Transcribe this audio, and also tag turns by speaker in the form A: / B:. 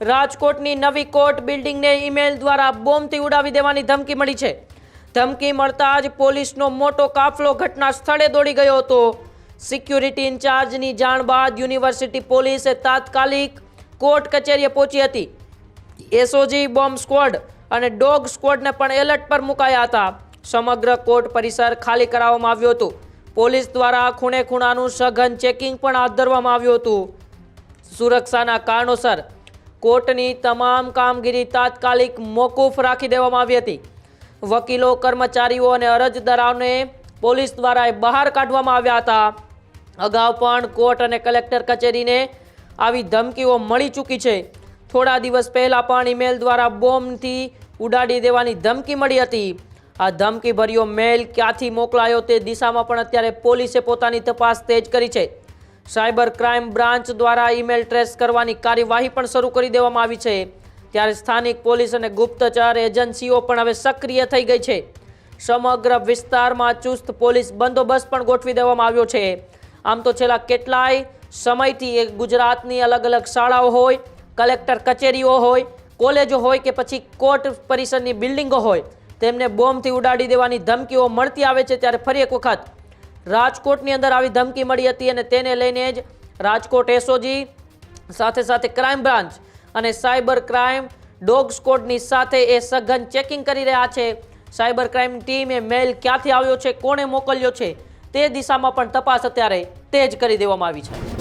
A: રાજકોટની નવી court બિલ્ડિંગને email દ્વારા બોમ્બથી ઉડાવી દેવાની ધમકી મળી છે. ધમકી મળતા જ પોલીસનો મોટો કાફલો ઘટના સ્થળે દોડી ગયો હતો. સિક્યુરિટી ઇન્ચાર્જની જાણ બાદ યુનિવર્સિટી પોલીસે તાત્કાલિક કોર્ટ કચેરીએ પહોંચી હતી. એસઓજી, બોમ્બ સ્ક્વોડ અને ડોગ સ્ક્વોડને પણ એલર્ટ પર મુકાયા હતા. સમગ્ર કોર્ટ પરિસર ખાલી કરાવવામાં આવ્યું હતું. પોલીસ દ્વારા ખૂણે ખૂણાનું સઘન ચેકિંગ પણ હાથ ધરવામાં આવ્યું હતું. સુરક્ષાના કારણોસર કોર્ટની તમામ કામગીરી તાત્કાલિક મોકૂફ રાખી દેવામાં આવી હતી. વકીલો, કર્મચારીઓ અને અરજદારોને પોલીસ દ્વારા બહાર કાઢવામાં આવ્યા હતા. અગાઉ પણ કોર્ટ અને કલેક્ટર કચેરીને આવી ધમકીઓ મળી ચૂકી છે. થોડા દિવસ પહેલાં પણ ઈમેલ દ્વારા બોમ્બથી ઉડાડી દેવાની ધમકી મળી હતી. આ ધમકીભર્યો મેલ ક્યાંથી મોકલાયો તે દિશામાં પણ અત્યારે પોલીસે પોતાની તપાસ તેજ કરી છે. સાયબર ક્રાઇમ બ્રાન્ચ દ્વારા ઈમેલ ટ્રેસ કરવાની કાર્યવાહી પણ શરૂ કરી દેવામાં આવી છે. ત્યારે સ્થાનિક પોલીસ અને ગુપ્તચર એજન્સીઓ પણ હવે સક્રિય થઈ ગઈ છે. સમગ્ર વિસ્તારમાં ચુસ્ત પોલીસ બંદોબસ્ત પણ ગોઠવી દેવામાં આવ્યો છે. આમ તો છેલ્લા કેટલાય સમયથી ગુજરાતની અલગ અલગ શાળાઓ હોય, કલેક્ટર કચેરીઓ હોય, કોલેજો હોય કે પછી કોર્ટ પરિસરની બિલ્ડિંગો હોય, તેમને બોમ્બથી ઉડાડી દેવાની ધમકીઓ મળતી આવે છે ત્યારે ફરી એક વખત રાજકોટની અંદર આવી ધમકી મળી હતી અને તેને લઈને જ રાજકોટ એસઓજી સાથે સાથે ક્રાઇમ બ્રાન્ચ અને સાયબર ક્રાઇમ ડોગ સ્કોડની સાથે એ સઘન ચેકિંગ કરી રહ્યા છે. સાયબર ક્રાઇમ ટીમે મેલ ક્યાંથી આવ્યો છે? કોણે મોકલ્યો છે? તે દિશામાં પણ તપાસ અત્યારે તેજ કરી દેવામાં આવી છે.